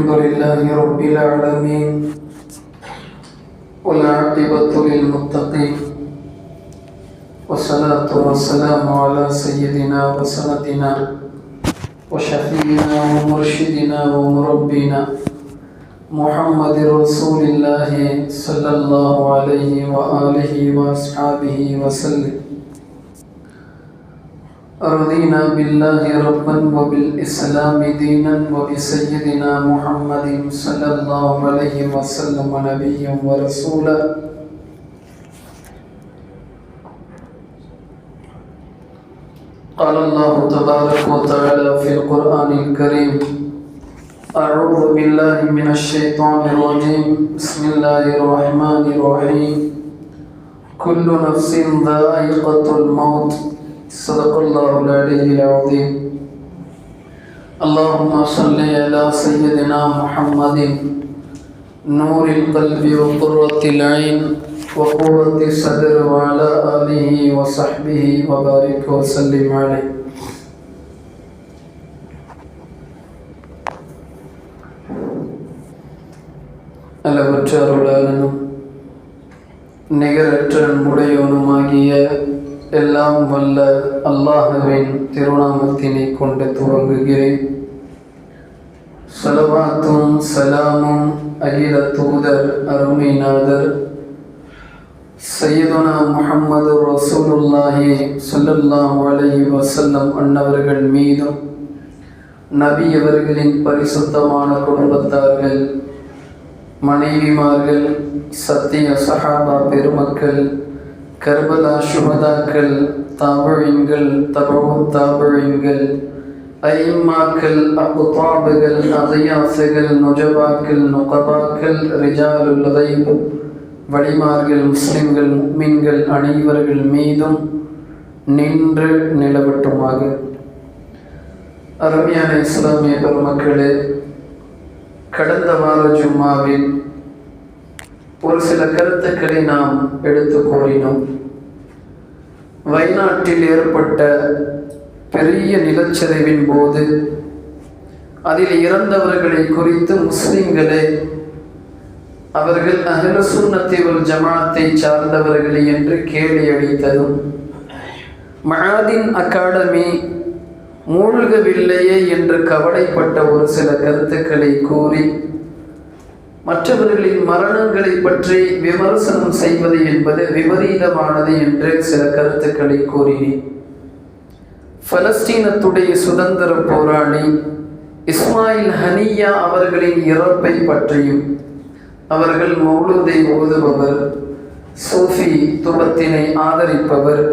الحمد لله رب العالمين والعاقبة للمتقين والصلاة والسلام على سيدنا وسندنا وشفينا ومرشدنا ومربينا محمد رسول الله صلى الله عليه وآله وأصحابه وسلم. رضينا بالله ربا وبالإسلام دينا وبسيدنا محمد صلى الله عليه وسلم نبيا ورسولا. قال الله تبارك وتعالى في القرآن الكريم أعوذ بالله من الشيطان الرجيم. بسم الله الرحمن الرحيم. كل نفس ذائقة الموت. صدق الله العلي العظيم اللهم صل على سيدنا محمد نور القلب وقرة العين وقوة الصدر وعلى آله وصحبه وبارك وسلم عليه அளவற்ற அருளாளனும் நிகரற்ற அன்புடையவனுமாகிய எல்லாம் வல்ல அல்லாஹுவின் திருநாமத்தினை கொண்டு துவங்குகிறேன். சலவாத்தும் சலாமும் அகில தூதர் அருமைநாதர் சையதுனா முகமது ரசூலுல்லாஹி ஸல்லல்லாஹு அலஹி வசல்லம் அன்னவர்கள் மீதும் நபி அவர்களின் பரிசுத்தமான குடும்பத்தார்கள் மனைவிமார்கள் சத்திய சஹாபா பெருமக்கள் கர்பலா சுபதாக்கள் தாபழின்கள் தபவு தாபழின்கள் ஐம்மாக்கள் அபுதாபுகள் அதையாசுகள் நொஜபாக்கள் நுகபாக்கள் ரிஜாலுல் கைபு வழிமார்கள் முஸ்லிம்கள் முக்மின்கள் அனைவர்கள் மீதும் நின்று நிலவட்டுமாக. அருமையான இஸ்லாமிய பெருமக்களே கடந்த வார ஜும்மாவில் ஒரு சில கருத்துக்களை நாம் எடுத்து கூறினோம் வயநாட்டில் ஏற்பட்ட பெரிய நிலச்சரிவின் போது அதில் இறந்தவர்களை குறித்து முஸ்லிம்களே அவர்கள் அகில சுன்னத்தை ஒரு ஜமாத்தை சார்ந்தவர்கள் என்று கேள்வி அளித்ததும் மகாதின் அகாடமி மூழ்கவில்லையே என்று கவலைப்பட்ட ஒரு சில கருத்துக்களை கூறி மற்றவர்களின் மரணங்களை பற்றி விமர்சனம் செய்வது என்பது விபரீதமானது என்று சில கருத்துக்களை கூறினேன். பலஸ்தீனத்துடைய சுதந்திர போராளி இஸ்மாயில் ஹனியா அவர்களின் இறப்பை பற்றியும் அவர்கள் மௌலூதை ஓதுபவர் சூஃபி துபத்தினை ஆதரிப்பவர்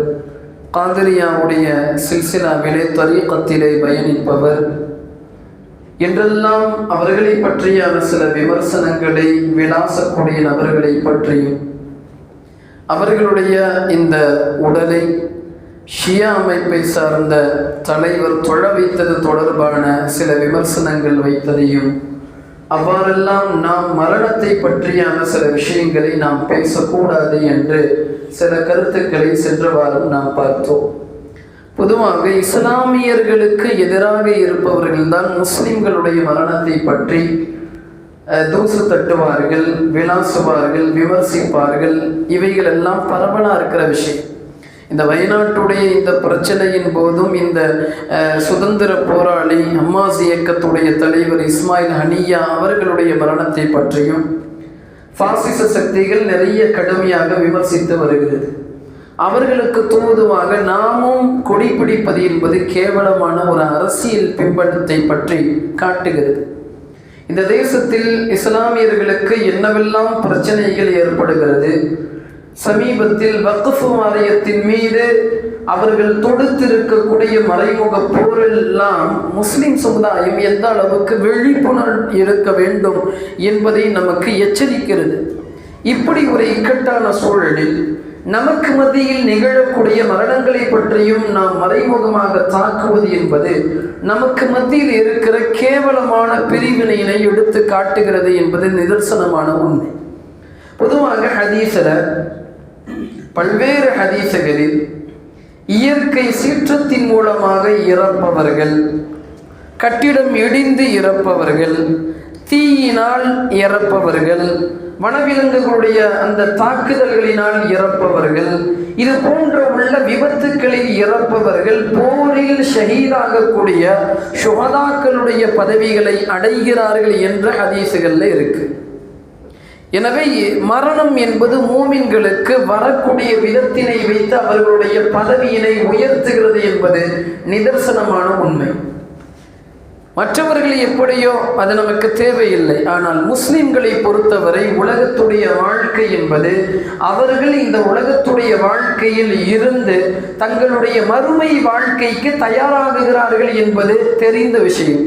காதிரியாவுடைய சில்சிலாவிலே தரீக்கத்திலே பயணிப்பவர் என்றெல்லாம் அவர்களை பற்றியான சில விமர்சனங்களை விளாசக்கூடிய நபர்களை பற்றியும் அவர்களுடைய இந்த உடலை ஷியா அமைப்பை சார்ந்த தலைவர் தொழ வைத்தது தொடர்பான சில விமர்சனங்கள் வைத்ததையும் அவ்வாறெல்லாம் நாம் மரணத்தை பற்றியான சில விஷயங்களை நாம் பேசக்கூடாது என்று சில கருத்துக்களை சென்ற வாரம் நாம் பார்த்தோம். பொதுவாக இஸ்லாமியர்களுக்கு எதிராக இருப்பவர்கள் தான் முஸ்லிம்களுடைய மரணத்தை பற்றி தூசு தட்டுவார்கள் விளாசுவார்கள் விமர்சிப்பார்கள். இவைகள் எல்லாம் பரவலாக இருக்கிற விஷயம். இந்த வயநாட்டுடைய இந்த பிரச்சனையின் போதும் இந்த சுதந்திர போராளி அம்மாஸ் இயக்கத்துடைய தலைவர் இஸ்மாயில் ஹனியா அவர்களுடைய மரணத்தை பற்றியும் பாசிச சக்திகள் நிறைய கடுமையாக விமர்சித்து வருகிறது. அவர்களுக்கு தூதுவாக நாமும் கொடி பிடிப்பது என்பது கேவலமான ஒரு அரசியல் பிம்பத்தை பற்றி காட்டுகிறது. இந்த தேசத்தில் இஸ்லாமியர்களுக்கு என்னவெல்லாம் பிரச்சனைகள் ஏற்படுகிறது? சமீபத்தில் வக்குஃபு வாரியத்தின் மீது அவர்கள் தொடுத்திருக்கக்கூடிய மறைமுக போரெல்லாம் முஸ்லிம் சமுதாயம் எந்த அளவுக்கு விழிப்புணர்வு இருக்க வேண்டும் என்பதை நமக்கு எச்சரிக்கிறது. இப்படி ஒரு இக்கட்டான சூழலில் நமக்கு மத்தியில் நிகழக்கூடிய மரணங்களை பற்றியும் நாம் மறைமுகமாக தாக்குவது என்பது நமக்கு மத்தியில் இருக்கிற கேவலமான பிரிவினையினை எடுத்து காட்டுகிறது என்பது நிதர்சனமான உண்மை. பொதுவாக ஹதீஸில் பல்வேறு ஹதீசுகளில் இயற்கை சீற்றத்தின் மூலமாக இறப்பவர்கள் கட்டிடம் இடிந்து இறப்பவர்கள் தீயினால் இறப்பவர்கள் வனவிலங்குகளுடைய அந்த தாக்குதல்களினால் இறப்பவர்கள் இது போன்ற உள்ள விபத்துக்களில் இறப்பவர்கள் போரில் ஷஹீதாகக்கூடிய சுகதாக்களுடைய பதவிகளை அடைகிறார்கள் என்ற ஹதீசுகள்ல இருக்கு. எனவே மரணம் என்பது மூமின்களுக்கு வரக்கூடிய விதத்தினை வைத்து அவர்களுடைய பதவியினை உயர்த்துகிறது என்பது நிதர்சனமான உண்மை. மற்றவர்கள் எப்படியோ அது நமக்கு தேவையில்லை. ஆனால் முஸ்லிம்களை பொறுத்தவரை உலகத்துடைய வாழ்க்கை என்பது அவர்கள் இந்த உலகத்துடைய வாழ்க்கையில் இருந்து தங்களுடைய மறுமை வாழ்க்கைக்கு தயாராகுகிறார்கள் என்பது தெரிந்த விஷயம்.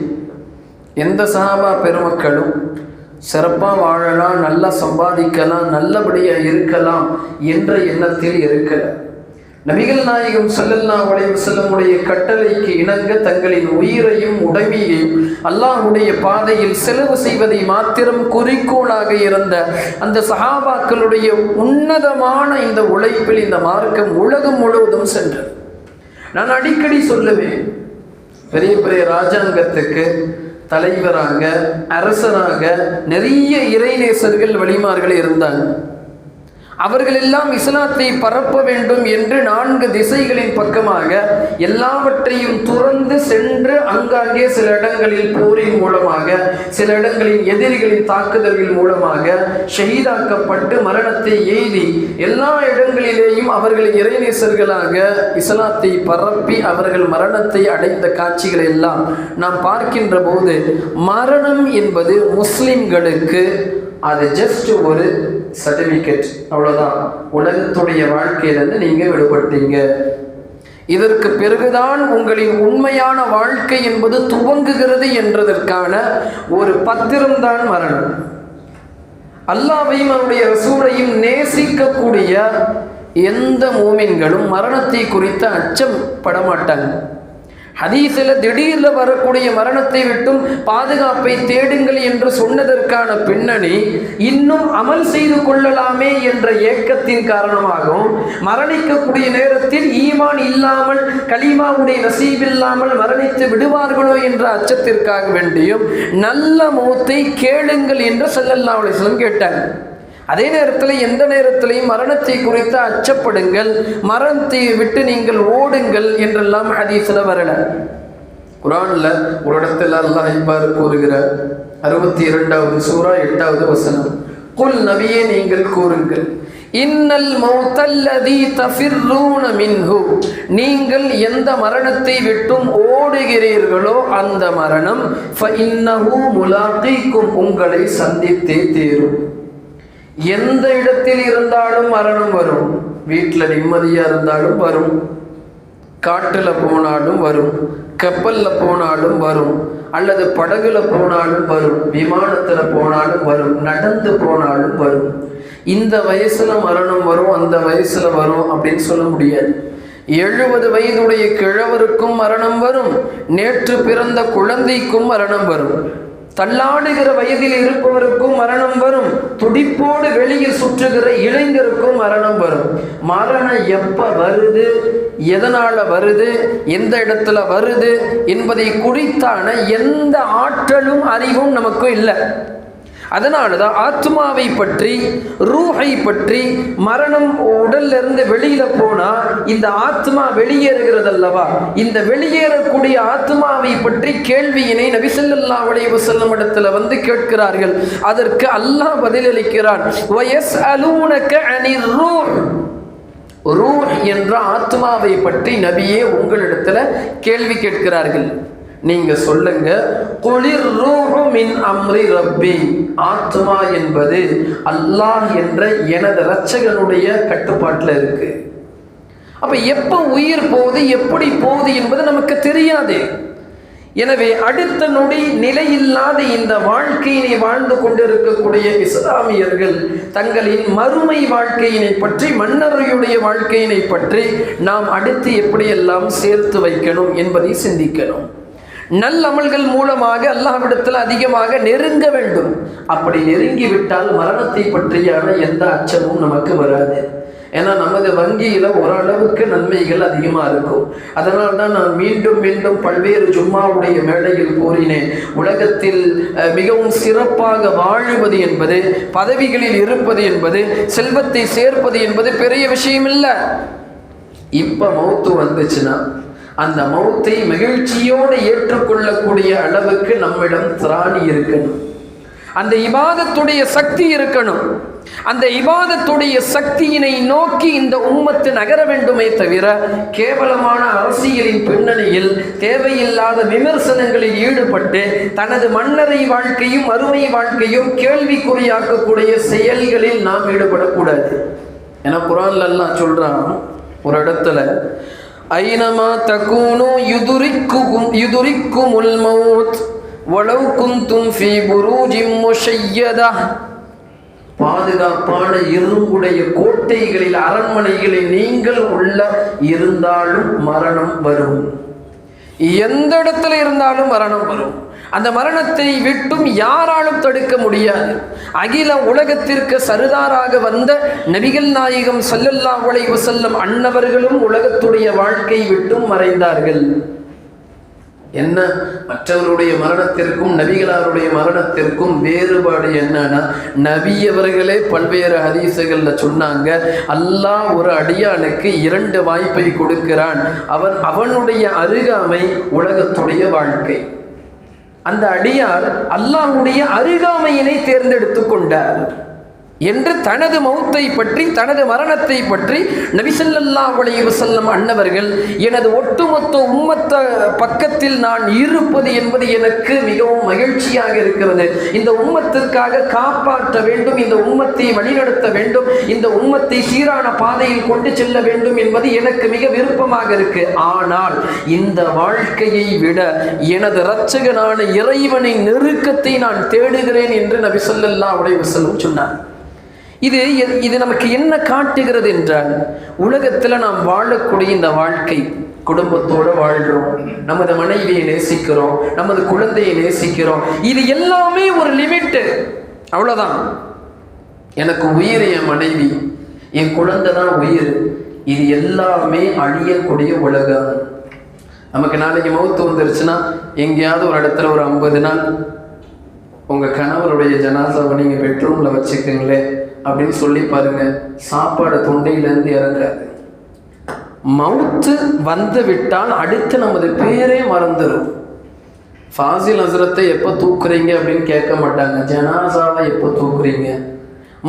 எந்த சாபா பெருமக்களும் சிறப்பாக வாழலாம் நல்லா சம்பாதிக்கலாம் நல்லபடியாக இருக்கலாம் என்ற எண்ணத்தில் இருக்கல. நபிகள் நாயகம் ஸல்லல்லாஹு வளைவு செல்லமுடைய கட்டளைக்கு இணங்க தங்களின் உயிரையும் உடைமையையும் அல்லாஹுடைய பாதையில் செலவு செய்வதை மாத்திரம் குறிக்கோளாக இருந்த அந்த சஹாபாக்களுடைய உன்னதமான இந்த உழைப்பில் இந்த மார்க்கம் உலகம் முழுவதும் சென்றது. நான் அடிக்கடி சொல்லுவேன் பெரிய பெரிய ராஜாங்கத்துக்கு தலைவராக அரசராக நிறைய இறைநேசர்கள் வழிமார்கள் இருந்தாங்க. அவர்கள் எல்லாம் இஸ்லாத்தை பரப்ப வேண்டும் என்று நான்கு திசைகளின் பக்கமாக எல்லாவற்றையும் துறந்து சென்று அங்காங்கே சில இடங்களில் போரின் மூலமாக சில இடங்களின் எதிரிகளின் தாக்குதல்கள் மூலமாக ஷஹீதாக்கப்பட்டு மரணத்தை எய்தி எல்லா இடங்களிலேயும் அவர்கள் இறைநேசர்களாக இஸ்லாத்தை பரப்பி அவர்கள் மரணத்தை அடைந்த காட்சிகளை எல்லாம் நாம் பார்க்கின்ற போது மரணம் என்பது முஸ்லிம்களுக்கு அது ஜஸ்ட் ஒரு சர்டிஃபிகேட் அவ்வளோதான் உலகத்துடைய வாழ்க்கையிலேருந்து நீங்கள் விடுபட்டீங்க. இதற்கு பிறகுதான் உங்களின் உண்மையான வாழ்க்கை என்பது துவங்குகிறது என்றதற்கான ஒரு பத்திரம்தான் மரணம் அல்லாவையும் அவருடைய ரசூலையும் நேசிக்கக்கூடிய எந்த மூமின்களும் மரணத்தை குறித்து அச்சம் படமாட்டாங்க. ஹதீஸில் திடீரில் வரக்கூடிய மரணத்தை விட்டும் பாதுகாப்பை தேடுங்கள் என்று சொன்னதற்கான பின்னணி இன்னும் அமல் செய்து கொள்ளலாமே என்ற ஏக்கத்தின் காரணமாகவும் மரணிக்கக்கூடிய நேரத்தில் ஈமான் இல்லாமல் கலிமாவுடைய நசீபில்லாமல் மரணித்து விடுவார்களோ என்ற அச்சத்திற்காக வேண்டியும் நல்ல மூத்தை கேளுங்கள் என்று செல்லல்லா அலிஸ்லம் கேட்டாங்க அதே நேரத்தில் எந்த நேரத்திலையும் மரணத்தை குறித்து அச்சப்படுங்கள் மரணத்தை விட்டு நீங்கள் ஓடுங்கள் என்றெல்லாம் ஹதீஸில் வரல. குரானில் ஒரு இடத்துல அல்லாஹ் இவ்வாறு கூறுகிறார். அறுபத்தி இரண்டாவது சூறா எட்டாவது வசனம். குல் நபியே நீங்கள் கூறுங்கள் இன்னல் மௌத்தல்லதி தஃபிர்ரூன மின்ஹு. நீங்கள் எந்த மரணத்தை விட்டும் ஓடுகிறீர்களோ அந்த மரணம் ஃப இன்னஹு முலாக்கிக்கும் உங்களை சந்தித்தே தீரும். எந்த இடத்தில் இருந்தாலும் மரணம் வரும். வீட்டில் நிம்மதியாக இருந்தாலும் வரும். காட்டில் போனாலும் வரும். கப்பலில் போனாலும் வரும். அல்லது படகுல போனாலும் வரும். விமானத்தில் போனாலும் வரும். நடந்து போனாலும் வரும். இந்த வயசுல மரணம் வரும் அந்த வயசுல வரும் அப்படின்னு சொல்ல முடியாது. எழுபது வயதுடைய கிழவருக்கும் மரணம் வரும். நேற்று பிறந்த குழந்தைக்கும் மரணம் வரும். தள்ளாடுகிற வயதில் இருப்பவருக்கும் மரணம் வரும். துடிப்போடு வெளியில் சுற்றுகிற இளைஞருக்கும் மரணம் வரும். மரணம் எப்ப வருது? எதனால வருது? எந்த இடத்துல வருது? என்பதை குறித்தான எந்த ஆற்றலும் அறிவும் நமக்கு இல்லை. அதனால தான் ஆத்மாவை பற்றி ரூஹை பற்றி மரணம் உடல்லிருந்து வெளியில் போனால் இந்த ஆத்மா வெளியேறுகிறது அல்லவா இந்த வெளியேறக்கூடிய ஆத்மாவை பற்றி கேள்வியினை நபிசல்லா உடைய செல்லும் இடத்துல வந்து கேட்கிறார்கள். அதற்கு அல்லாஹ் பதிலளிக்கிறான் வயஸ் அலூனக்க அனிர் ரூஹ். ரூஹ் என்ற ஆத்மாவை பற்றி நபியே உங்களிடத்துல கேள்வி கேட்கிறார்கள். நீங்க சொல்லுங்க. குளிர் ரூஹு அம்ரி ரப்பி. ஆத்மா என்பது அல்லாஹ் என்ற எனது ரச்சகனுடைய கட்டுப்பாட்டில் இருக்கு. அப்ப எப்ப உயிர் போகுது எப்படி போகுது என்பது நமக்கு தெரியாது. எனவே அடுத்த நொடி நிலையில்லாத இந்த வாழ்க்கையினை வாழ்ந்து கொண்டிருக்கக்கூடிய இஸ்லாமியர்கள் தங்களின் மறுமை வாழ்க்கையினை பற்றி மன்னரையுடைய வாழ்க்கையினை பற்றி நாம் அடுத்து எப்படியெல்லாம் சேர்த்து வைக்கணும் என்பதை சிந்திக்கணும். நல்லமல்கள் மூலமாக அல்லாஹ்விடத்தில் அதிகமாக நெருங்க வேண்டும். அப்படி நெருங்கி விட்டால் மரணத்தை பற்றியான எந்த அச்சமும் நமக்கு வராது. ஏன்னா நமது வங்கியில் ஓரளவுக்கு நன்மைகள் அதிகமாக இருக்கும். அதனால் தான் நான் மீண்டும் மீண்டும் பல்வேறு ஜும்மாவுடைய மேடையில் கூறினேன். உலகத்தில் மிகவும் சிறப்பாக வாழுவது என்பது பதவிகளில் இருப்பது என்பது செல்வத்தை சேர்ப்பது என்பது பெரிய விஷயம் இல்லை இப்போ மௌத்து வந்துச்சுன்னா அந்த மௌத்தை மகிழ்ச்சியோடு ஏற்றுக்கொள்ளக்கூடிய அளவுக்கு நம்மிடம் திராணி இருக்கணும். அந்த இபாதத்துடைய சக்தி இருக்கணும். அந்த இபாதத்துடைய சக்தியினை நோக்கி இந்த உம்மத்து நகர வேண்டுமே தவிர கேவலமான அரசியலின் பின்னணியில் தேவையில்லாத விமர்சனங்களில் ஈடுபட்டு தனது மன்னரை வாழ்க்கையும் அருமை வாழ்க்கையும் கேள்விக்குறியாக்கக்கூடிய செயல்களில் நாம் ஈடுபடக்கூடாது. என குரான்ல எல்லாம் சொல்றான் ஒரு இடத்துல ஐனமா தகூனு யுதுரிக்கும் யுதுரிக்குமுல் மௌத் வலவ் குந்தும் ஃபீ புரூஜிம் முஷையதா. பாதுகாப்பான இரும்புடைய கோட்டைகளில் அரண்மனைகளில் நீங்கள் உள்ள இருந்தாலும் மரணம் வரும். எந்த இடத்துல இருந்தாலும் மரணம் வரும். அந்த மரணத்தை விட்டும் யாராலும் தடுக்க முடியாது. அகில உலகத்திற்கு சருதாராக வந்த நபிகள் நாயகம் சல்லல்லா அலைஹி செல்லும் அன்னவர்களும் உலகத்துடைய வாழ்க்கை விட்டும் மறைந்தார்கள். என்ன? மற்றவருடைய மரணத்திற்கும் நபிகளாருடைய மரணத்திற்கும் வேறுபாடு என்னன்னா நபியவர்களே பல்வேறு ஹதீசுகள்ல சொன்னாங்க அல்லாஹ் ஒரு அடியானுக்கு இரண்டு வாய்ப்பை கொடுக்கிறான். அவன் அவனுடைய அருகாமை உலகத்துடைய வாழ்க்கை. அந்த அடியார் அல்லாஹ்வுடைய அருகாமையினை தேர்ந்தெடுத்து கொண்டார். என்று தனது மௌத்தை பற்றி தனது மரணத்தை பற்றி நபிசல்லா அலைஹி அன்னவர்கள் எனது ஒட்டுமொத்த உம்மத்த பக்கத்தில் நான் இருப்பது என்பது எனக்கு மிகவும் மகிழ்ச்சியாக இருக்கிறது. இந்த உம்மத்திற்காக காப்பாற்ற வேண்டும் இந்த உம்மத்தை வழிநடத்த வேண்டும் இந்த உம்மத்தை சீரான பாதையில் கொண்டு செல்ல வேண்டும் என்பது எனக்கு மிக விருப்பமாக இருக்கு. ஆனால் இந்த வாழ்க்கையை விட எனது இரட்சகனான இறைவனின் நெருக்கத்தை நான் தேடுகிறேன் என்று நபிசல்லா ஸல்லல்லாஹு செல்லும் சொன்னார். இது இது நமக்கு என்ன காட்டுகிறது என்றால் உலகத்தில் நாம் வாழக்கூடிய இந்த வாழ்க்கை குடும்பத்தோடு வாழ்கிறோம் நமது மனைவியை நேசிக்கிறோம் நமது குழந்தையை நேசிக்கிறோம். இது எல்லாமே ஒரு லிமிட்டு. அவ்வளோதான் எனக்கு உயிர் என் மனைவி. என் குழந்தை தான் உயிர். இது எல்லாமே அழியக்கூடிய உலகம். நமக்கு நாளைக்கு மௌத்து வந்துருச்சுன்னா எங்கேயாவது ஒரு இடத்துல ஒரு ஐம்பது நாள் உங்கள் கணவருடைய ஜனாசாவை நீங்கள் பெட்ரூமில் வச்சுக்கோங்களேன். அப்படின்னு சொல்லி பாருங்க. சாப்பாடு தொண்டையிலேருந்து இறங்காது. மவுத்து வந்து விட்டால் அடுத்து நமது பேரே மறந்துடும் ஃபாசில் ஹசரத்தை எப்போ தூக்குறீங்க அப்படின்னு கேட்க மாட்டாங்க. ஜனாசாவை எப்போ தூக்குறீங்க?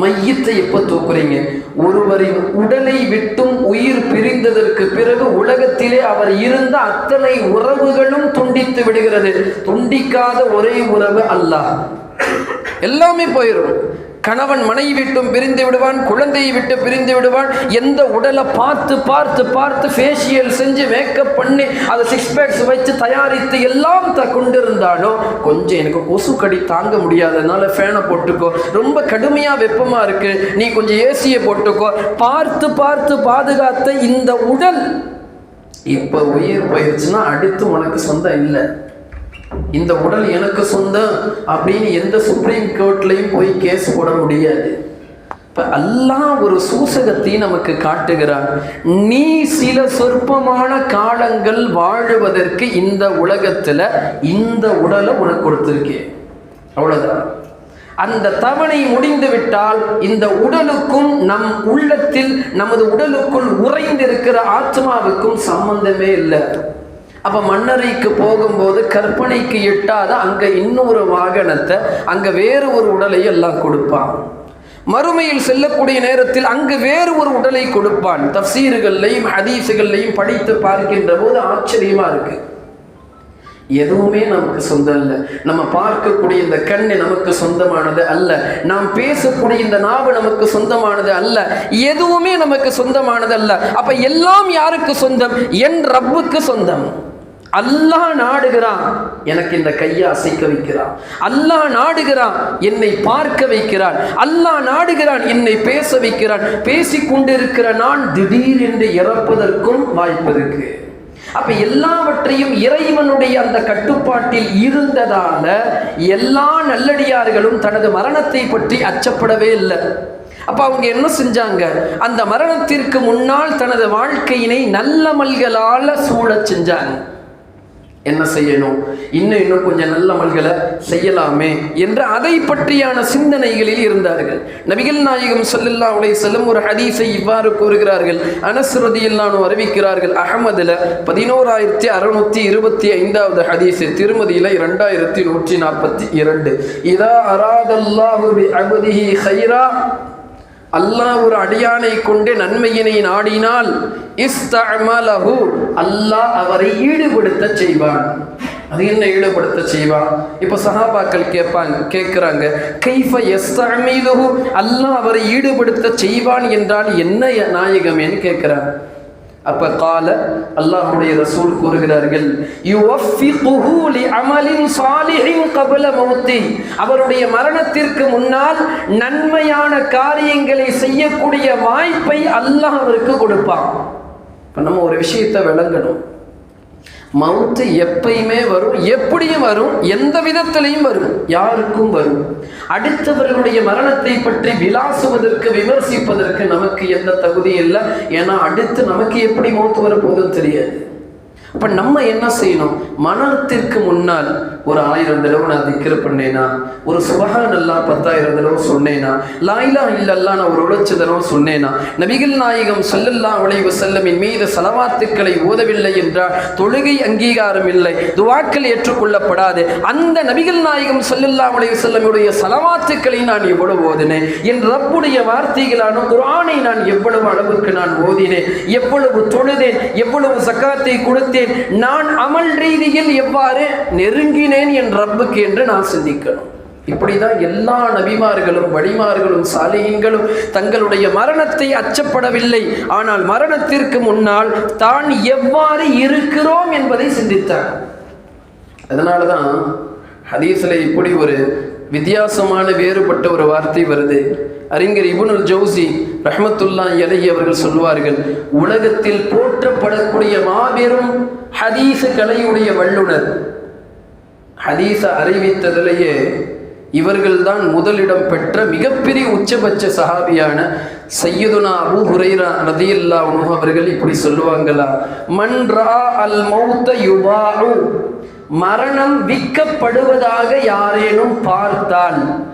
மையத்தை எப்போ தூக்குறீங்க? ஒருவரின் உடலை விட்டும் உயிர் பிரிந்ததற்கு பிறகு உலகத்திலே அவர் இருந்த அத்தனை உறவுகளும் துண்டித்து விடுகிறது. துண்டிக்காத ஒரே உறவு அல்லாஹ். எல்லாமே போயிடும் கணவன் மனைவி விட்டும் பிரிந்து விடுவான் குழந்தையை விட்டு பிரிந்து விடுவான். எந்த உடலை பார்த்து பார்த்து பார்த்து ஃபேஷியல் செஞ்சு மேக்கப் பண்ணி அதை சிக்ஸ் பேக்ஸ் வச்சு தயாரித்து எல்லாம் த கொண்டிருந்தாலும் கொஞ்சம் எனக்கு கொசு கடி தாங்க முடியாததுனால ஃபேனை போட்டுக்கோ. ரொம்ப கடுமையாக வெப்பமாக இருக்குது நீ கொஞ்சம் ஏசியை போட்டுக்கோ. பார்த்து பார்த்து பாதுகாத்த இந்த உடல் இப்போ உயிர் போயிடுச்சுன்னா அடுத்து உனக்கு சொந்தம் இல்லை. இந்த உடல் எனக்கு சொந்தம் அப்படின்னு எந்த சுப்ரீம் கோர்ட்லையும் போய் கேஸ் போட முடியாது. இப்போ எல்லாம் ஒரு சூசகத்தை நமக்கு காட்டுகிறார் நீ சில சொற்பமான காலங்கள் வாழுவதற்கு இந்த உலகத்துல இந்த உடலை உனக்கு கொடுத்துருக்கேன் அவ்வளவுதான். அந்த தவணை முடிந்து விட்டால் இந்த உடலுக்கும் நம் உள்ளத்தில் நமது உடலுக்குள் உறைந்திருக்கிற ஆத்மாவுக்கும் சம்பந்தமே இல்லை. அப்போ மன்னரைக்கு போகும்போது கற்பனைக்கு எட்டாத அங்கே இன்னொரு வாகனத்தை அங்கே வேறு ஒரு உடலை எல்லாம் கொடுப்பான். மறுமையில் செல்லக்கூடிய நேரத்தில் அங்கு வேறு ஒரு உடலை கொடுப்பான். தப்சீர்கள்லையும் ஹதீசுகள்லையும் படித்து பார்க்கின்ற போது ஆச்சரியமா இருக்கு. எதுவுமே நமக்கு சொந்தம் அல்ல நம்ம பார்க்கக்கூடிய இந்த கண்ணு நமக்கு சொந்தமானது அல்ல. நாம் பேசக்கூடிய இந்த நாவு நமக்கு சொந்தமானது அல்ல. எதுவுமே நமக்கு சொந்தமானது அல்ல. அப்ப எல்லாம் யாருக்கு சொந்தம்? என் ரப்புக்கு சொந்தம். அல்லாஹ் நாடுகிறான் எனக்கு இந்த கையை அசைக்க வைக்கிறான். அல்லாஹ் நாடுகிறான் என்னை பார்க்க வைக்கிறான். அல்லாஹ் நாடுகிறான் என்னை பேச வைக்கிறான். பேசிக்கொண்டிருக்கிற நான் திடீரென்று இறப்பதற்கும் வாய்ப்பு இருக்கு. அப்ப எல்லாவற்றையும் இறைவனுடைய அந்த கட்டுப்பாட்டில் இருந்ததால எல்லா நல்லடியார்களும் தனது மரணத்தை பற்றி அச்சப்படவே இல்லை. அப்போ அவங்க என்ன செஞ்சாங்க? அந்த மரணத்திற்கு முன்னால் தனது வாழ்க்கையினை நல்ல மல்களால் சூழச் செஞ்சாங்க. என்ன செய்யணும்? இன்னும் இன்னும் கொஞ்சம் நல்ல அமல்களை செய்யலாமே என்று அதை பற்றியான சிந்தனைகளில் இருந்தார்கள். நபிகள் நாயகம் சொல்லல்லா உலை செல்லும் ஒரு ஹதீஸை இவ்வாறு கூறுகிறார்கள். அனஸ்ரதியில்லானு அறிவிக்கிறார்கள் அகமதுல பதினோராயிரத்தி அறுநூத்தி இருபத்தி ஐந்தாவது ஹதீஸ் திருமதியில இரண்டாயிரத்தி நூற்றி நாற்பத்தி இரண்டு. இதா அராதல்லாஹு அபதிஹி ஹைரா அல்லாஹ் ஒரு அடியானை கொண்டு நன்மையினை நாடினால் இஸ்தமலஹு அல்லாஹ் அவரை ஈடுபடுத்த செய்வான். அது என்ன ஈடுபடுத்த செய்வான்? இப்போ சஹாபாக்கள் கேட்பாங்க கேட்குறாங்க கைஃப எஸ்தமீலுஹு அல்லாஹ் அவரை ஈடுபடுத்த செய்வான் என்றால் என்ன நாயகமேன்னு கேட்குறாங்க அப்ப கால அல்லாஹுடைய ரசூல் கூறுகிறார்கள் யுவஃபிகுஹு லிஅமலின் சாலிஹின் கபல மௌத்தி. அவருடைய மரணத்திற்கு முன்னால் நன்மையான காரியங்களை செய்யக்கூடிய வாய்ப்பை அல்லாஹ் அவருக்கு கொடுப்பான். இப்போ நம்ம ஒரு விஷயத்தை விளங்கணும். மவுத்து எப்பயுமே வரும் எப்படியும் வரும் எந்த விதத்திலையும் வரும் யாருக்கும் வரும். அடுத்தவர்களுடைய மரணத்தை பற்றி விலாசுவதற்கு விமர்சிப்பதற்கு நமக்கு எந்த தகுதியும் இல்லை. ஏன்னா அடுத்து நமக்கு எப்படி மௌத்து வரப்போகுதுன்னு தெரியாது. அப்ப நம்ம என்ன செய்யணும்? மரணத்திற்கு முன்னால் ஒரு ஆயிரம் தடவை நான் திக்கிற பண்ணேனா? ஒரு சுபகான் அல்லா பத்தாயிரம் தடவை சொன்னேனா? லாயிலா இல்லல்லா நான் ஒரு உழைச்ச தடவை சொன்னேனா? நபிகள் நாயகம் சொல்லல்லா உழைவு செல்லமின் மீது செலவாத்துக்களை ஓதவில்லை என்றால் தொழுகை அங்கீகாரம் இல்லை துவாக்கள் ஏற்றுக்கொள்ளப்படாது. அந்த நபிகள் நாயகம் சொல்லல்லா உழைவு செல்லமுடைய செலவாத்துக்களை நான் எவ்வளவு ஓதினேன்? என் ரப்புடைய வார்த்தைகளான குரானை நான் எவ்வளவு அளவுக்கு நான் ஓதினேன்? எவ்வளவு தொழுதேன்? எவ்வளவு சக்காத்தை கொடுத்தேன்? நான் அமல் ரீதியில் எவ்வாறு நெருங்கினேன் என் ரப்புக்கு என்று நான் சிந்திக்கணும். இப்படிதான் எல்லா நபிமார்களும் வழிமார்களும் சாலையங்களும் தங்களுடைய மரணத்தை அச்சப்படவில்லை. ஆனால் மரணத்திற்கு முன்னால் தான் எவ்வாறு இருக்கிறோம் என்பதை சிந்தித்தார் அதனால தான் ஹதீஸில் இப்படி ஒரு வித்தியாசமான வேறுபட்ட ஒரு வார்த்தை வருது. அறிஞர் இபுனுல் ஜவுசி ரஹமத்துல்லா எலகி அவர்கள் சொல்வார்கள் உலகத்தில் போற்றப்படக்கூடிய மாபெரும் ஹதீச கலையுடைய வல்லுனர். ஹதீச அறிவித்ததிலேயே இவர்கள்தான் முதலிடம் பெற்ற மிகப்பெரிய உச்சபட்ச சஹாபியான சையதுனா அபு ஹுரைரா உணவு அவர்கள் இப்படி சொல்லுவாங்களா மன்ரா அல் மௌத்த யுபாரு மரணம் விற்கப்படுவதாக யாரேனும் பார்த்தால்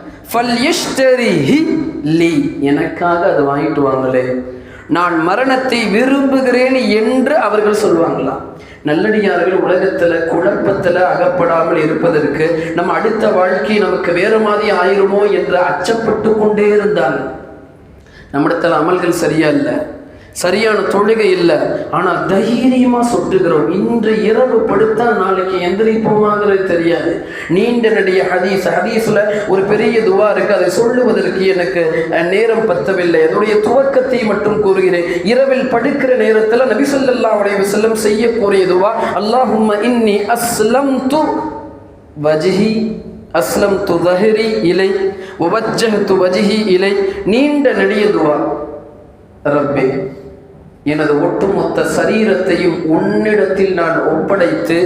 லி எனக்காக அதை வாங்கிட்டு வாங்களே. நான் மரணத்தை விரும்புகிறேன் என்று அவர்கள் சொல்லுவாங்களாம் நல்லடியார்கள் உலகத்துல குழப்பத்துல அகப்படாமல் இருப்பதற்கு நம்ம அடுத்த வாழ்க்கை நமக்கு வேற மாதிரி ஆயிருமோ என்று அச்சப்பட்டு கொண்டே இருந்தாங்க நம்மிடத்துல அமல்கள் சரியா இல்லை. சரியான தொழுகை இல்லை. ஆனால் தைரியமாக சொட்டுகிறோம் இன்று இரவு படுத்தால் நாளைக்கு எந்திரிப்போமாங்கிறது தெரியாது. நீண்ட நடிக ஹதீஸ். ஹதீஸில் ஒரு பெரிய துவா இருக்கு. அதை சொல்லுவதற்கு எனக்கு நேரம் பத்தவில்லை. அதனுடைய துவக்கத்தை மட்டும் கூறுகிறேன். இரவில் படுக்கிற நேரத்தில் நபி ஸல்லல்லாஹு அலைஹி வஸல்லம் செய்யக்கூடிய துவா அல்லாஹும்ம இன்னி அஸ்லம் து வஜ்ஹி அஸ்லம் து தஹரி இலை உவஜ்ஜஹ்து வஜ்ஹி இலை. நீண்ட நெடிய துவா. ரப்பே. எனது ஒட்டுமொத்த சரீரத்தையும் உன்னிடத்தில் நான் ஒப்படைத்து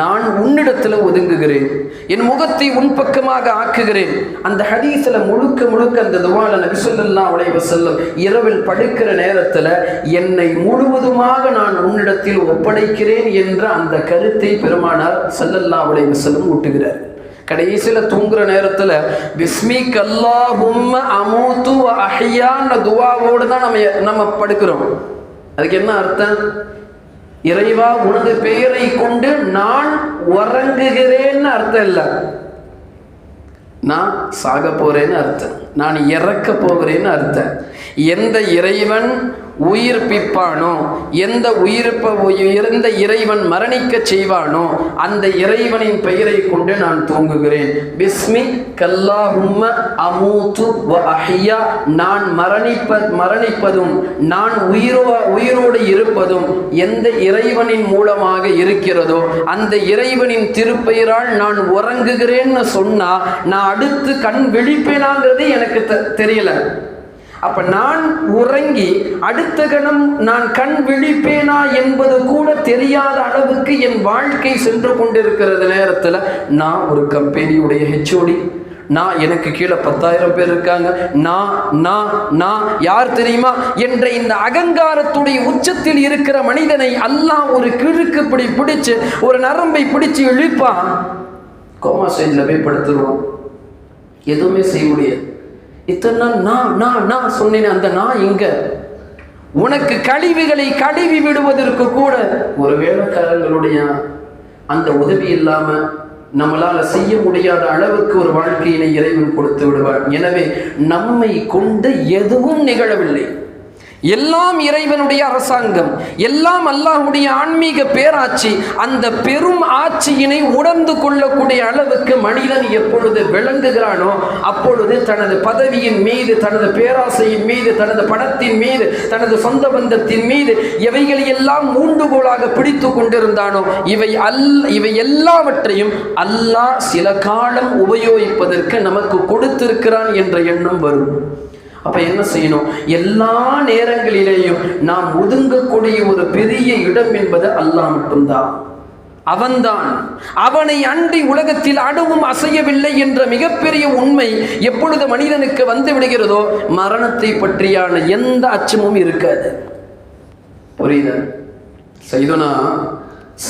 நான் உன்னிடத்தில் ஒதுங்குகிறேன். என் முகத்தை உன் பக்கமாக ஆக்குகிறேன். அந்த ஹதீஸில் முழுக்க முழுக்க அந்த துவால நபிசல்லா உடைய செல்லும் இரவில் படுக்கிற நேரத்தில் என்னை முழுவதுமாக நான் உன்னிடத்தில் ஒப்படைக்கிறேன் என்ற அந்த கருத்தை பெருமானார் சல்லல்லா உடைய செல்லும் ஊட்டுகிறார். கடைசியில் தூங்குற நேரத்தில் விஸ்மி அல்லாஹும்ம அமூத்து அஹியான்னு துவாவோடு தான் நம்ம நம்ம படுக்கிறோம். அதுக்கு என்ன அர்த்தம்? இறைவா உனது பெயரை கொண்டு நான் உறங்குகிறேன்னு அர்த்தம் இல்லை. நான் சாக போகிறேன்னு அர்த்தம். நான் இறக்க போகிறேன்னு அர்த்தம். எந்த இறைவன் உயிர்ப்பிப்பானோ? எந்த உயிர்ப்ப இருந்த இறைவன் மரணிக்க செய்வானோ அந்த இறைவனின் பெயரை கொண்டு நான் தூங்குகிறேன். பிஸ்மி கல்லாஹும்ம அமூத்து வ அஹ்யா. நான் மரணிப்ப மரணிப்பதும் நான் உயிரோ உயிரோடு இருப்பதும் எந்த இறைவனின் மூலமாக இருக்கிறதோ அந்த இறைவனின் திருப்பெயரால் நான் உறங்குகிறேன்னு சொன்னா நான் அடுத்து கண் விழிப்பேனாங்கிறது எனக்கு தெ- தெரியல. அப்ப நான் உறங்கி அடுத்த கணம் நான் கண் விழிப்பேனா என்பது கூட தெரியாத அளவுக்கு என் வாழ்க்கை சென்று கொண்டிருக்கிறது நேரத்தில் நான் ஒரு கம்பெனியுடைய ஹெச்ஓடி நான் எனக்கு கீழே பத்தாயிரம் பேர் இருக்காங்க. நான் நான் நான் யார் தெரியுமா? என்ற இந்த அகங்காரத்துடைய உச்சத்தில் இருக்கிற மனிதனை அல்லாஹ் ஒரு கிழுக்கு பிடி பிடிச்சு ஒரு நரம்பை பிடிச்சு இழுப்பான். கோமா சைடில் போய் படுத்துருவான். எதுவுமே செய்ய முடியாது. இத்தனை நாள் நான் நான் நான் சொன்னேன் அந்த நான் இங்க உனக்கு கழிவுகளை கழுவி விடுவதற்கு கூட ஒரு வேலைக்காரங்களுடைய அந்த உதவி இல்லாம நம்மளால செய்ய முடியாத அளவுக்கு ஒரு வாழ்க்கையினை இறைவன் கொடுத்து விடுவார் எனவே நம்மை கொண்டு எதுவும் நிகழவில்லை. எல்லாம் இறைவனுடைய அரசாங்கம் எல்லாம் அல்லாஹுடைய ஆன்மீக பேராட்சி அந்த பெரும் ஆட்சியினை உணர்ந்து கொள்ளக்கூடிய அளவுக்கு மனிதன் எப்பொழுது விளங்குகிறானோ அப்பொழுது தனது பதவியின் மீது தனது பேராசையின் மீது தனது பணத்தின் மீது தனது சொந்த பந்தத்தின் மீது எவைகளை எல்லாம் மூண்டுகோலாக பிடித்து கொண்டிருந்தானோ இவை அல் இவை எல்லாவற்றையும் அல்லாஹ் சில காலம் உபயோகிப்பதற்கு நமக்கு கொடுத்திருக்கிறான் என்ற எண்ணம் வரும். அப்ப என்ன செய்யணும்? எல்லா நேரங்களிலேயும் நாம் ஒதுங்கக்கூடிய ஒரு பெரிய இடம் என்பது அல்லாஹ் மட்டும்தான். அவன்தான். அவனை அண்டி உலகத்தில் அணுவும் அசையவில்லை என்ற மிகப்பெரிய உண்மை எப்பொழுது மனிதனுக்கு வந்து விடுகிறதோ மரணத்தை பற்றியான எந்த அச்சமும் இருக்காது. புரியுது? செய்தோனா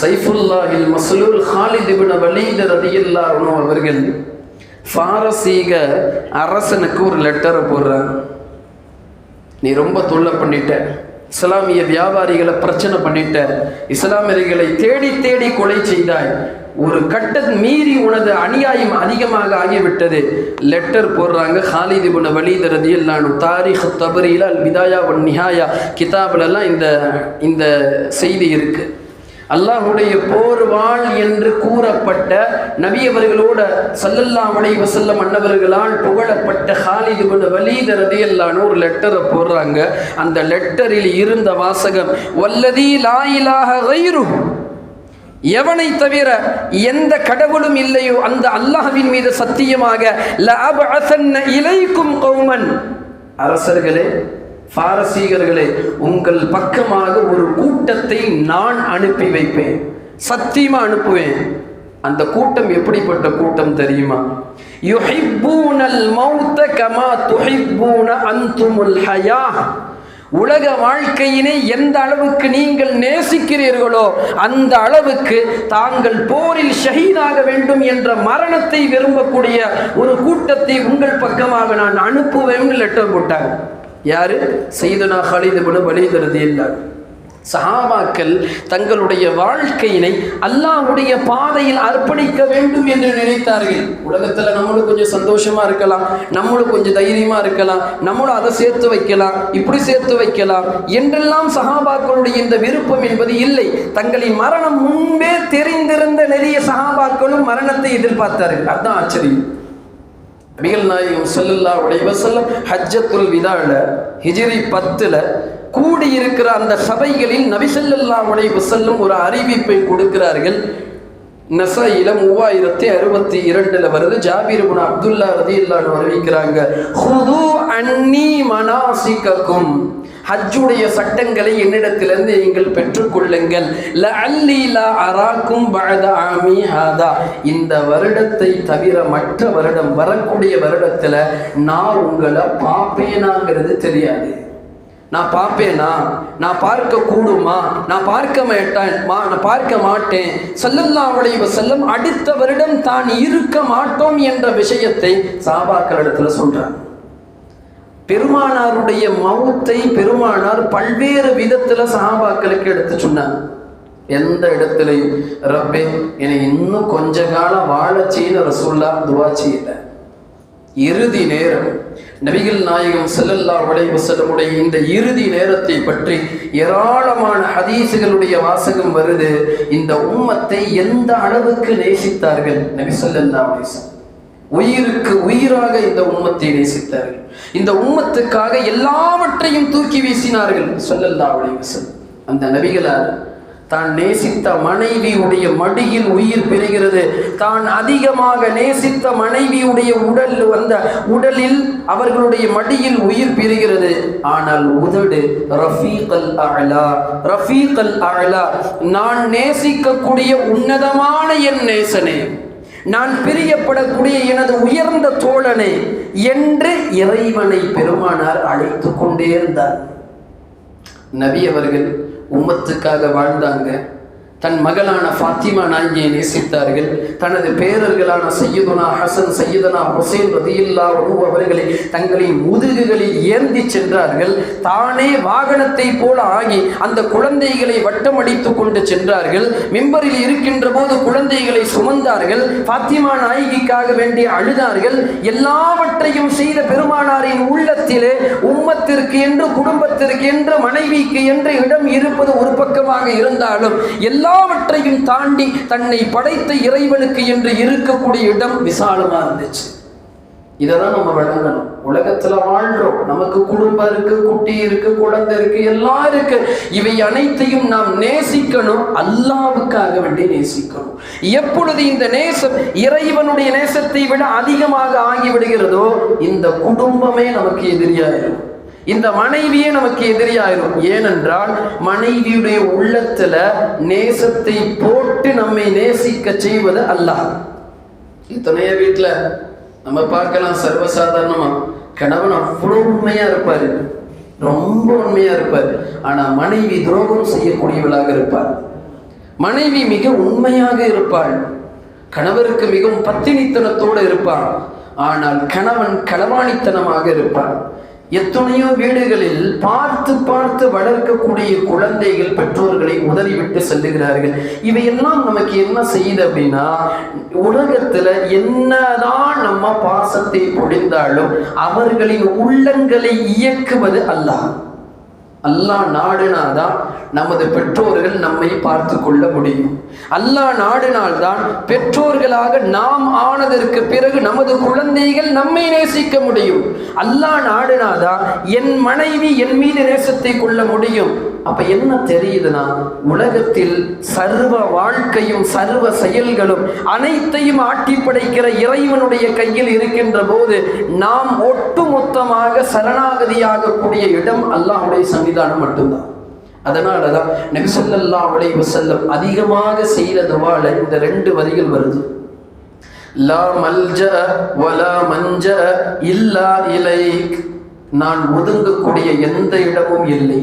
சைஃபுல்லாஹில் மசலூர் ஹாலித் இப்னு வலீத் அவர்கள் பாரசீக அரசனுக்கு ஒரு லெட்டரை போடுறான். நீ ரொம்ப தொல்லை பண்ணிட்ட. இஸ்லாமிய வியாபாரிகளை பிரச்சனை பண்ணிட்ட. இஸ்லாமியர்களை தேடி தேடி கொலை செய்தாய். ஒரு கட்ட மீறி உனது அநியாயம் அதிகமாக ஆகிவிட்டது. லெட்டர் போடுறாங்க. ஹாலித் குண வலிதரதி எல்லாம் தாரிஹ் தபரியில் அல் விதாயா ஒன் நிஹாயா கிதாபிலெல்லாம் இந்த இந்த செய்தி இருக்குது அல்லாஹுடைய போர் வாழ் என்று கூறப்பட்ட நபியவர்களோட சல்லல்லா உடைய வசல்லம் அன்னவர்களால் புகழப்பட்ட ஹாலிது குண வலீத் ரலியல்லாஹு ஒரு லெட்டரை போடுறாங்க. அந்த லெட்டரில் இருந்த வாசகம் வல்லதி லாயிலாக இலாஹ எவனை தவிர எந்த கடவுளும் இல்லையோ அந்த அல்லாஹ்வின் மீது சத்தியமாக இலைக்கும் கௌமன். அரசர்களே பாரசீகர்களே உங்கள் பக்கமாக ஒரு கூட்டத்தை நான் அனுப்பி வைப்பேன். சத்தியமா அனுப்புவேன். அந்த கூட்டம் எப்படிப்பட்ட கூட்டம் தெரியுமா? யுஹிப்பூனல் மௌத்த கமா துஹிப்பூன அந்துமுல் ஹயா. உலக வாழ்க்கையினை எந்த அளவுக்கு நீங்கள் நேசிக்கிறீர்களோ அந்த அளவுக்கு தாங்கள் போரில் ஷஹீதாக வேண்டும் என்ற மரணத்தை விரும்பக்கூடிய ஒரு கூட்டத்தை உங்கள் பக்கமாக நான் அனுப்புவேன் லெட்டர் போட்டாங்க. யாரு? செய்தனா ஹலிதுபுன வலிதரது இல்லார் சஹாபாக்கள் தங்களுடைய வாழ்க்கையினை அல்லாஹுடைய பாதையில் அர்ப்பணிக்க வேண்டும் என்று நினைத்தார்கள். உலகத்தில் நம்மளும் கொஞ்சம் சந்தோஷமா இருக்கலாம் நம்மளும் கொஞ்சம் தைரியமா இருக்கலாம் நம்மளும் அதை சேர்த்து வைக்கலாம் இப்படி சேர்த்து வைக்கலாம் என்றெல்லாம் சஹாபாக்களுடைய இந்த விருப்பம் என்பது இல்லை. தங்களின் மரணம் முன்பே தெரிந்திருந்த நிறைய சஹாபாக்களும் மரணத்தை எதிர்பார்த்தார்கள். அதுதான் ஆச்சரியம். நபிகள் நாயகம் செல்லல்லா உடைய செல்லம் ஹஜ்ஜத்துல் விதால ஹிஜிரி பத்துல கூடியிருக்கிற அந்த சபைகளில் நபி ஸல்லல்லாஹு அலைஹி ஒரு அறிவிப்பை கொடுக்கிறார்கள். நசையில மூவாயிரத்தி அறுபத்தி இரண்டுல வருது. ஜாபீர் இப்னு அப்துல்லா ரதி இல்லான்னு அறிவிக்கிறாங்க ஹுது அன்னி மனாசிகக்கும். ஹஜ்ஜுடைய சட்டங்களை என்னிடத்திலிருந்து நீங்கள் பெற்றுக்கொள்ளுங்கள். அராக்கும் ஹாதா. இந்த வருடத்தை தவிர மற்ற வருடம் வரக்கூடிய வருடத்துல நான் உங்களை பார்ப்பேனாங்கிறது தெரியாது. நான் பார்ப்பேனா? நான் பார்க்க கூடுமா? நான் பார்க்க மாட்டேன் மா- நான் பார்க்க மாட்டேன். ஸல்லல்லாஹு அலைஹி வஸல்லம் அடுத்த வருடம் தான் இருக்க மாட்டோம் என்ற விஷயத்தை சாபாக்களிடத்துல சொல்கிறான் பெருமானாருடைய மௌத்தை பெருமானார் பல்வேறு விதத்துல சஹாபாக்களுக்கு எடுத்து சொன்னாங்க. எந்த இடத்துலையும் ரப்பே என்னை இன்னும் கொஞ்ச காலம் வாழச்சின்னு ரசூல்லா துவா செய்யல. இறுதி நேரம் நபிகள் நாயகம் செல்லல்லா உடைய இந்த இறுதி நேரத்தை பற்றி ஏராளமான ஹதீசுகளுடைய வாசகம் வருது. இந்த உம்மத்தை எந்த அளவுக்கு நேசித்தார்கள்? நபி சொல்லல்லா அலைஹி உயிருக்கு உயிராக இந்த உண்மத்தை நேசித்தார்கள். இந்த உண்மத்துக்காக எல்லாவற்றையும் தூக்கி வீசினார்கள். சொல்லல்லா அலைஹி அந்த நபிகளார் தான் நேசித்த மனைவியுடைய மடியில் உயிர் பெறுகிறது தான் அதிகமாக நேசித்த மனைவியுடைய உடல் வந்த உடலில் அவர்களுடைய மடியில் உயிர் பெறுகிறது ஆனால் உதடு ரஃபீகல் அழலா ரஃபீகல் அழலா நான் நேசிக்கக்கூடிய உன்னதமான என் நேசனே. நான் பிரியப்படக்கூடிய எனது உயர்ந்த தோழனே என்று இறைவனை பெருமானார் அழைத்து கொண்டே இருந்தார். நபி அவர்கள் உம்மத்துக்காக வாழ்ந்தாங்க. தன் மகளான ஃபாத்திமா நாயகியை நேசித்தார்கள். தனது பேரர்களான சையதுனா ஹசன் சையதுனா ஹுசேன் ரதியுல்லா அவர்களை தங்களின் முதுகுகளில் ஏந்தி சென்றார்கள். தானே வாகனத்தை போல ஆகி அந்த குழந்தைகளை வட்டமடித்து கொண்டு சென்றார்கள். மிம்பரில் இருக்கின்ற போது குழந்தைகளை சுமந்தார்கள். ஃபாத்திமா நாயகிக்காக வேண்டி அழுதார்கள். எல்லாவற்றையும் செய்த பெருமானாரின் உள்ளத்திலே உம்மத்திற்கு என்று குடும்பத்திற்கு என்று மனைவிக்கு என்று இடம் இருப்பது ஒரு பக்கமாக இருந்தாலும் எல்லா எல்லாவற்றையும் தாண்டி தன்னை படைத்த இறைவனுக்கு என்று இருக்கக்கூடிய இடம் விசாலமா இருந்துச்சு. இதைதான் நம்ம வழங்கணும் உலகத்துல வாழ்றோம். நமக்கு குடும்பம் இருக்கு குட்டி இருக்கு குழந்தை இருக்கு எல்லாம் இருக்கு. இவை அனைத்தையும் நாம் நேசிக்கணும். அல்லாவுக்காக வேண்டி நேசிக்கணும். எப்பொழுது இந்த நேசம் இறைவனுடைய நேசத்தை விட அதிகமாக ஆகிவிடுகிறதோ இந்த குடும்பமே நமக்கு எதிரியாயிரும் இந்த மனைவியே நமக்கு எதிரியாயிரும். ஏனென்றால் மனைவியுடைய உள்ளத்துல நேசத்தை போட்டு நம்மை நேசிக்க செய்வது அல்லாஹ். இத்தனைய வீட்டுல நம்ம பார்க்கலாம் சர்வசாதாரணமா. கணவன் அவ்வளவு உண்மையா இருப்பாரு. ரொம்ப உண்மையா இருப்பார். ஆனா மனைவி துரோகம் செய்யக்கூடியவளாக இருப்பார் மனைவி மிக உண்மையாக இருப்பாள். கணவருக்கு மிகவும் பத்தினித்தனத்தோடு இருப்பான் ஆனால் கணவன் களவாணித்தனமாக இருப்பான் எத்தனையோ வீடுகளில் பார்த்து பார்த்து வளர்க்கக்கூடிய குழந்தைகள் பெற்றோர்களை உதறிவிட்டு செல்லுகிறார்கள். இவையெல்லாம் நமக்கு என்ன செய்யுது அப்படின்னா உலகத்துல என்னதான் நம்ம பாசத்தை பொழிந்தாலும் அவர்களின் உள்ளங்களை இயக்குவது அல்லாஹ். அல்லாஹ் நாடுனாதான் நமது பெற்றோர்கள் நம்மை பார்த்து கொள்ள முடியும். அல்லாஹ் நாடினால்தான் பெற்றோர்களாக நாம் ஆனதற்கு பிறகு நமது குழந்தைகள் நம்மை நேசிக்க முடியும். அல்லாஹ் நாடினாதான் என் மனைவி என் மீது நேசத்தை கொள்ள முடியும். அப்ப என்ன தெரியுதுன்னா உலகத்தில் சர்வ வாழ்க்கையும் சர்வ செயல்களும் அனைத்தையும் ஆட்டி படைக்கிற இறைவனுடைய கையில் இருக்கின்ற போது நாம் ஒட்டுமொத்தமாக சரணாகதியாகக்கூடிய இடம் அல்லாஹுடைய சன்னிதானம் மட்டும்தான். அதனால தான் நபிசல்லா உலை வசல்லம் அதிகமாக செய்கிற துவால இந்த ரெண்டு வரிகள் வருது. லா மல்ஜ வலா மஞ்ச இல்லா இலை நான் ஒதுங்கக்கூடிய எந்த இடமும் இல்லை.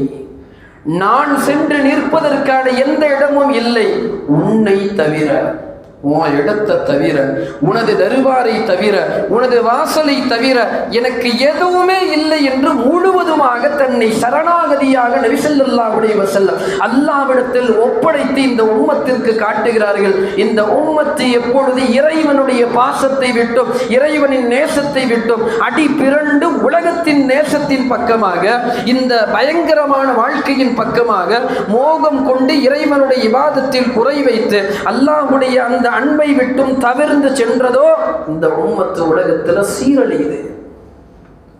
நான் சென்று நிற்பதற்கான எந்த இடமும் இல்லை. உன்னை தவிர உன் இடத்தை தவிர உனது தருவாரை தவிர உனது வாசலை தவிர எனக்கு எதுவுமே இல்லை என்று முழுவதுமாக தன்னை சரணாகதியாக நபிசல்லாவுடைய வசல்லம் அல்லாவிடத்தில் ஒப்படைத்து இந்த உம்மத்திற்கு காட்டுகிறார்கள். இந்த உம்மத்தை எப்பொழுது இறைவனுடைய பாசத்தை விட்டும் இறைவனின் நேசத்தை விட்டும் அடி பிறண்டு உலகத்தின் நேசத்தின் பக்கமாக இந்த பயங்கரமான வாழ்க்கையின் பக்கமாக மோகம் கொண்டு இறைவனுடைய விவாதத்தில் குறை வைத்து அல்லாஹுடைய அந்த அன்பை விட்டும் தவிர்ந்து சென்றதோ இந்த உம்மத்து உலகத்தில் சீரழியுது.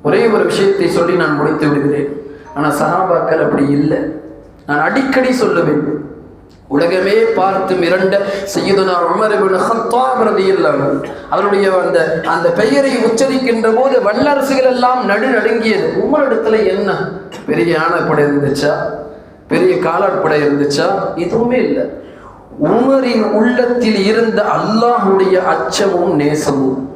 ஒரே ஒரு விஷயத்தை சொல்லி நான் முடித்து விடுகிறேன். ஆனால் சகாபாக்கள் அப்படி இல்லை. நான் அடிக்கடி சொல்லுவேன். உலகமே பார்த்து மிரண்ட செய்யுதுனா உமர் அவருடைய அந்த அந்த பெயரை உச்சரிக்கின்ற போது வல்லரசுகள் எல்லாம் நடுநடுங்கியது உமரிடத்துல என்ன? பெரிய யானைப்படை இருந்துச்சா? பெரிய காலாட்படை இருந்துச்சா? எதுவுமே இல்லை. உமரின் உள்ளத்தில் இருந்த அல்லாஹுடைய அச்சமும் நேசமும்.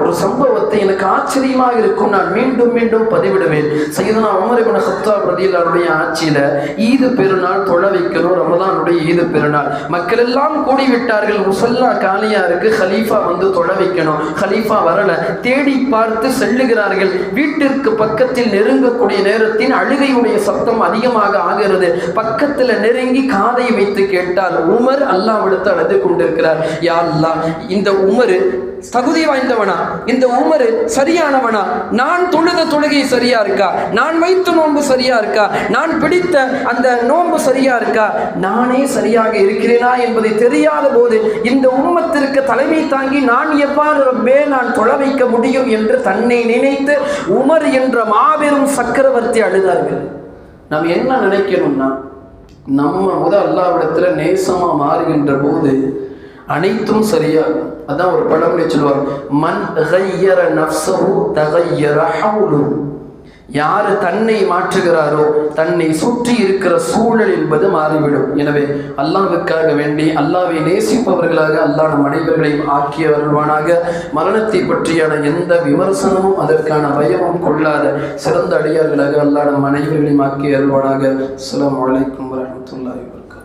ஒரு சம்பவத்தை எனக்கு ஆச்சரியமாக இருக்கும். நான் மீண்டும் மீண்டும் பதிவிடுவேன். சைதனா உமரிபன ஹத்தா பிரதியிலாருடைய ஆட்சியில ஈது பெருநாள் தொழ வைக்கணும். ரமதானுடைய ஈது பெருநாள். மக்கள் எல்லாம் கூடிவிட்டார்கள். முசல்லா காலியா இருக்கு. ஹலீஃபா வந்து தொழ வைக்கணும். ஹலீஃபா வரல. தேடி பார்த்து செல்லுகிறார்கள். வீட்டிற்கு பக்கத்தில் நெருங்கக்கூடிய நேரத்தின் அழுகையுடைய சத்தம் அதிகமாக ஆகிறது. பக்கத்துல நெருங்கி காதை வைத்து கேட்டால் உமர் அல்லாவிடத்து அழுது கொண்டிருக்கிறார். யா அல்லா இந்த உமர் தகுதி வாய்ந்தவனா? இந்த உமரு சரியானவனா? நான் தொழுத தொழுகை சரியா இருக்கா? நான் வைத்த நோன்பு சரியா இருக்கா? நான் பிடித்த அந்த நோன்பு சரியா இருக்கா? நானே சரியாக இருக்கிறேனா என்பதை தெரியாத போது இந்த உம்மத்திற்கு தலைமை தாங்கி நான் எவ்வாறு ரப்பே நான் தொழ வைக்க முடியும் என்று தன்னை நினைத்து உமர் என்ற மாபெரும் சக்கரவர்த்தி அழுதார்கள். நாம் என்ன நினைக்கணும்னா நம்ம முத அல்லாவிடத்தில் நேசமா மாறுகின்ற போது அனைத்தும் சரியாகும் அதான் ஒரு பழமொழி சொல்லுவாங்க. மன் ஹையர நஃப்ஸஹு தகையர ஹவுலு. யார் தன்னை மாற்றுகிறாரோ தன்னை சுற்றி இருக்கிற சூழல் என்பது மாறிவிடும். எனவே அல்லாவுக்காக வேண்டி அல்லாவை நேசிப்பவர்களாக அல்லா நம் அனைவர்களையும் ஆக்கி வருவானாக மரணத்தை பற்றியான எந்த விமர்சனமும் அதற்கான பயமும் கொள்ளாத சிறந்த அடியார்களாக அல்லா நம் அனைவர்களையும் ஆக்கி அருள்வானாக அஸ்ஸலாமு அலைக்கும்